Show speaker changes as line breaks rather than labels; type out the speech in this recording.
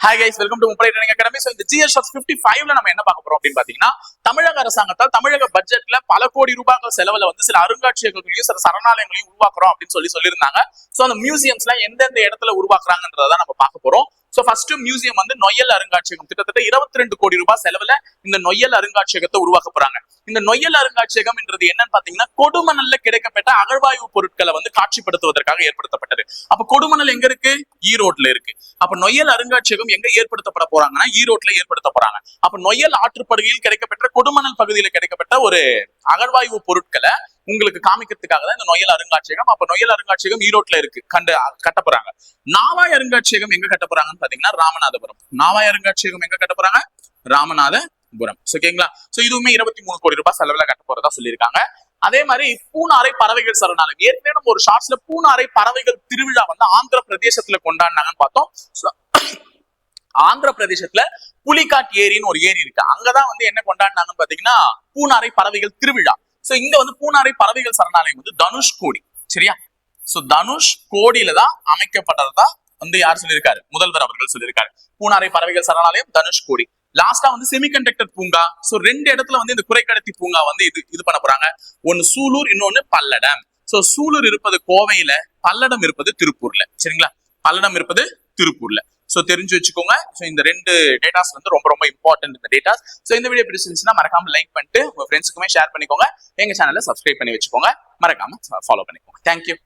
Hi guys welcome to முப்படை training academy so இந்த GS of fifty ஃபைவ்ல நம்ம என்ன பார்க்க போறோம் அப்படின்னு பாத்தீங்கன்னா தமிழக அரசாங்கத்தால் தமிழக பட்ஜெட்ல பல கோடி ரூபாய்கள் செலவுல வந்து சில அருங்காட்சியகங்களையும் சில சரணாலயங்களையும் உருவாக்குறோம் அப்படின்னு சொல்லி சொல்லியிருந்தாங்க. ஸோ அந்த மியூசியம்ஸ்ல எந்தெந்த இடத்துல உருவாக்குறாங்கன்றத நம்ம பார்க்க போறோம். ஸோ ஃபர்ஸ்ட் மியூசியம் வந்து நொயல் அருங்காட்சியகம். கிட்டத்தட்ட இருபத்தி ரெண்டு கோடி ரூபாய் செலவுல இந்த நொய்யல் அருங்காட்சியகத்தை உருவாக்க போறாங்க. இந்த நொயல் அருங்காட்சியகம்ன்றது என்னன்னு பாத்தீங்கன்னா கொடுமணல்ல கிடைக்கப்பட்ட அகழ்வாய்வு பொருட்களை வந்து காட்சிப்படுத்துவதற்காக ஏற்படுத்தப்பட்டது. அப்ப கொடுமணல் எங்க இருக்கு? ஈரோட்ல இருக்கு. அப்ப நொயல் அருங்காட்சியகம் எங்க ஏற்படுத்தப்பட போறாங்கன்னா ஈரோட்ல ஏற்படுத்த போறாங்க. அப்ப நொயல் ஆற்றுப்படுகையில் கிடைக்கப்பெற்ற கொடுமணல் பகுதியில் கிடைக்கப்பட்ட ஒரு அகழ்வாய்வு பொருட்களை உங்களுக்கு காமிக்கிறதுக்காக தான் இந்த நொயல் அருங்காட்சியகம் அப்ப நொயல் அருங்காட்சியகம் ஈரோட்ல இருக்கு கண்டு கட்ட போறாங்க. நாவாய் அருங்காட்சியகம் எங்க கட்ட போறாங்கன்னு பாத்தீங்கன்னா ராமநாதபுரம். நாவாய் அருங்காட்சியகம் எங்க கட்ட போறாங்க? ராமநாதபுரம். ஓகேங்களா சோ இதுவுமே இருபத்தி மூணு கோடி ரூபாய் செலவுல கட்ட போறதா சொல்லியிருக்காங்க. அதே மாதிரி பூனாரை பறவைகள் சரணாலயம் ஏற்கனவே நம்ம ஒரு ஷார்ட்ஸ்ல பூனாரை பறவைகள் திருவிழா வந்து ஆந்திர பிரதேசத்துல கொண்டாடினாங்கன்னு பார்த்தோம். ஆந்திர பிரதேசத்துல புலிகாட் ஏரின்னு ஒரு ஏரி இருக்கு. அங்கதான் வந்து என்ன கொண்டாடினாங்கன்னு பாத்தீங்கன்னா பூனாரை பறவைகள் திருவிழா. சோ இங்க வந்து பூனாரை பறவைகள் சரணாலயம் வந்து தனுஷ் கோடி. சரியா? சோ தனுஷ் கோடியில தான் அமைக்கப்பட்டதா வந்து யார் சொல்லியிருக்காரு? முதல்வர் அவர்கள் சொல்லியிருக்காரு. பூனாரை பறவைகள் சரணாலயம் தனுஷ் கோடி. லாஸ்டா வந்து செமிகண்டக்டர் பூங்கா. சோ ரெண்டு இடத்துல வந்து இந்த குறைக்கடத்தி பூங்கா வந்து இது இது பண்ண போறாங்க. ஒன்னு சூலூர் இன்னொன்னு பல்லடம். சோ சூலூர் இருப்பது கோவையில பல்லடம் இருப்பது திருப்பூர்ல. சரிங்களா? பல்லடம் இருப்பது திருப்பூர்ல. சோ தெரிஞ்சு வச்சுக்கோங்க. சோ இந்த ரெண்டு டேட்டாஸ் வந்து ரொம்ப ரொம்ப இம்பார்ட்டன்ட் இந்த டேட்டாஸ் சோ இந்த வீடியோ பிடிச்சிருந்துச்சுன்னா மறக்காம லைக் பண்ணிட்டு உங்க ஃப்ரெண்ட்ஸுக்குமே ஷேர் பண்ணிக்கோங்க. எங்க சேனலை சப்ஸ்கிரைப் பண்ணி வச்சுக்கோங்க. மறக்காம ஃபாலோ பண்ணிக்கோங்க. தேங்க்யூ